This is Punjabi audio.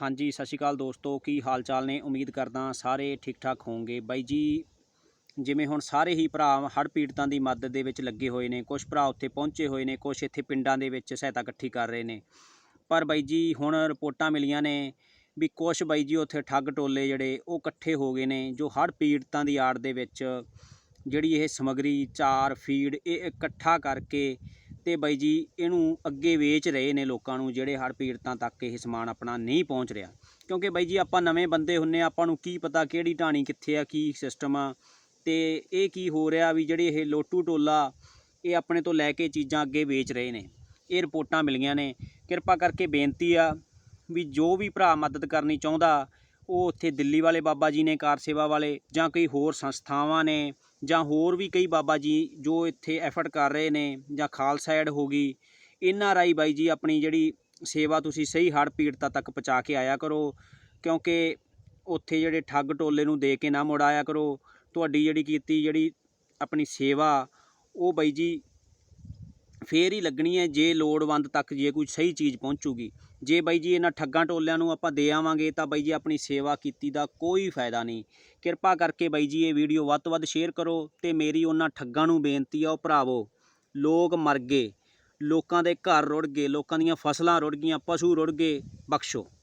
ਹਾਂਜੀ, ਸਤਿ ਸ਼੍ਰੀ ਅਕਾਲ ਦੋਸਤੋ। ਕੀ ਹਾਲ ਚਾਲ ਨੇ? ਉਮੀਦ ਕਰਦਾ ਸਾਰੇ ਠੀਕ ਠਾਕ ਹੋਵੋਗੇ ਬਾਈ ਜੀ, ਜਿਵੇਂ ਹੁਣ ਸਾਰੇ ਹੀ ਭਰਾ ਹੜ੍ਹ ਪੀੜਤਾਂ ਦੀ ਮਦਦ ਦੇ ਵਿੱਚ ਲੱਗੇ ਹੋਏ ਨੇ ਕੁਝ ਭਰਾ ਉੱਥੇ ਪਹੁੰਚੇ ਹੋਏ ਨੇ ਕੁਝ ਇੱਥੇ ਪਿੰਡਾਂ ਦੇ ਵਿੱਚ ਸਹਾਇਤਾ ਇਕੱਠੀ ਕਰ ਰਹੇ ਨੇ। ਪਰ ਬਾਈ ਜੀ, ਹੁਣ ਰਿਪੋਰਟਾਂ ਮਿਲੀਆਂ ਨੇ ਵੀ ਕੁਝ ਬਾਈ ਜੀ ਉੱਥੇ ਠੱਗ ਟੋਲੇ ਜਿਹੜੇ, ਉਹ ਇਕੱਠੇ ਹੋ ਗਏ ਨੇ, ਜੋ ਹੜ੍ਹ ਪੀੜਤਾਂ ਦੀ ਆੜ ਦੇ ਵਿੱਚ ਜਿਹੜੀ ਇਹ ਸਮਗਰੀ, ਚਾਰ, ਫੀਡ ਇਹ ਇਕੱਠਾ ਕਰਕੇ ਤੇ ਬਾਈ ਜੀ, ਇਹਨੂੰ ਅੱਗੇ ਵੇਚ ਰਹੇ ਨੇ ਲੋਕਾਂ ਨੂੰ ਜਿਹੜੇ ਹੜ੍ਹ ਪੀੜਤਾਂ ਤੱਕ ਇਹ ਸਮਾਨ ਆਪਣਾ ਨਹੀਂ ਪਹੁੰਚ ਰਿਹਾ। ਕਿਉਂਕਿ ਬਾਈ ਜੀ, ਆਪਾਂ ਨਵੇਂ ਬੰਦੇ ਹੁੰਨੇ ਆ ਆਪਾਂ ਨੂੰ ਕੀ ਪਤਾ ਕਿਹੜੀ ਢਾਣੀ ਕਿੱਥੇ ਆ, ਕੀ ਸਿਸਟਮ ਆ। ਤੇ ਇਹ ਕੀ ਹੋ ਰਿਹਾ ਵੀ ਜਿਹੜੇ ਇਹ ਲੋਟੂ ਟੋਲਾ, ਇਹ ਆਪਣੇ ਤੋਂ ਲੈ ਕੇ ਚੀਜ਼ਾਂ ਅੱਗੇ ਵੇਚ ਰਹੇ ਨੇ। ਇਹ ਰਿਪੋਰਟਾਂ ਮਿਲੀਆਂ ਨੇ। ਕਿਰਪਾ ਕਰਕੇ ਬੇਨਤੀ ਆ ਵੀ ਜੋ ਵੀ ਭਰਾ ਮਦਦ ਕਰਨੀ ਚਾਹੁੰਦਾ ਉਹ ਉੱਥੇ ਦਿੱਲੀ ਵਾਲੇ ਬਾਬਾ ਜੀ ਨੇ, ਕਾਰ ਸੇਵਾ ਵਾਲੇ ਜਾਂ ਕਈ ਹੋਰ ਸੰਸਥਾਵਾਂ ਨੇ ਜਾਂ ਹੋਰ ਵੀ ਕਈ ਬਾਬਾ ਜੀ ਜੋ ਇੱਥੇ ਐਫਰਟ ਕਰ ਰਹੇ ਨੇ ਜਾਂ ਖਾਲਸਾ ਐਡ ਹੋ ਗਈ, ਇਹਨਾਂ ਰਾਈ ਬਾਈ ਜੀ ਆਪਣੀ ਜਿਹੜੀ ਸੇਵਾ ਤੁਸੀਂ ਸਹੀ ਹੜ੍ਹ ਪੀੜਤਾ ਤੱਕ ਪਹੁੰਚਾ ਕੇ ਆਇਆ ਕਰੋ, ਕਿਉਂਕਿ ਉੱਥੇ ਜਿਹੜੇ ਠੱਗ ਟੋਲੇ ਨੂੰ ਦੇ ਕੇ ਨਾ ਮੁੜ ਆਇਆ ਕਰੋ, ਤੁਹਾਡੀ ਜਿਹੜੀ ਕੀਤੀ ਜਿਹੜੀ ਆਪਣੀ ਸੇਵਾ, ਉਹ ਬਾਈ ਜੀ ਫੇਰ ਹੀ ਲੱਗਣੀ ਹੈ, ਜੇ ਲੋੜਵੰਦ ਤੱਕ ਜੇ ਕੋਈ ਸਹੀ ਚੀਜ਼ ਪਹੁੰਚੂਗੀ। ਜੇ ਬਾਈ ਜੀ ਇਹਨਾਂ ਠੱਗਾਂ ਟੋਲਿਆਂ ਨੂੰ ਆਪਾਂ ਦੇ ਆਵਾਂਗੇ, ਤਾਂ ਬਾਈ ਜੀ ਆਪਣੀ ਸੇਵਾ ਕੀਤੀ ਦਾ ਕੋਈ ਫਾਇਦਾ ਨਹੀਂ। ਕਿਰਪਾ ਕਰਕੇ ਬਾਈ ਜੀ ਇਹ ਵੀਡੀਓ ਵੱਧ ਤੋਂ ਵੱਧ ਸ਼ੇਅਰ ਕਰੋ ਤੇ ਮੇਰੀ ਉਹਨਾਂ ਠੱਗਾਂ ਨੂੰ ਬੇਨਤੀ ਆ, ਉਹ ਭਰਾਵੋ, ਲੋਕ ਮਰ ਗਏ। ਲੋਕਾਂ ਦੇ ਘਰ ਰੁੜ ਗਏ, ਲੋਕਾਂ ਦੀਆਂ ਫਸਲਾਂ ਰੁੜ ਗਈਆਂ, ਪਸ਼ੂ ਰੁੜ ਗਏ, ਬਖਸ਼ੋ।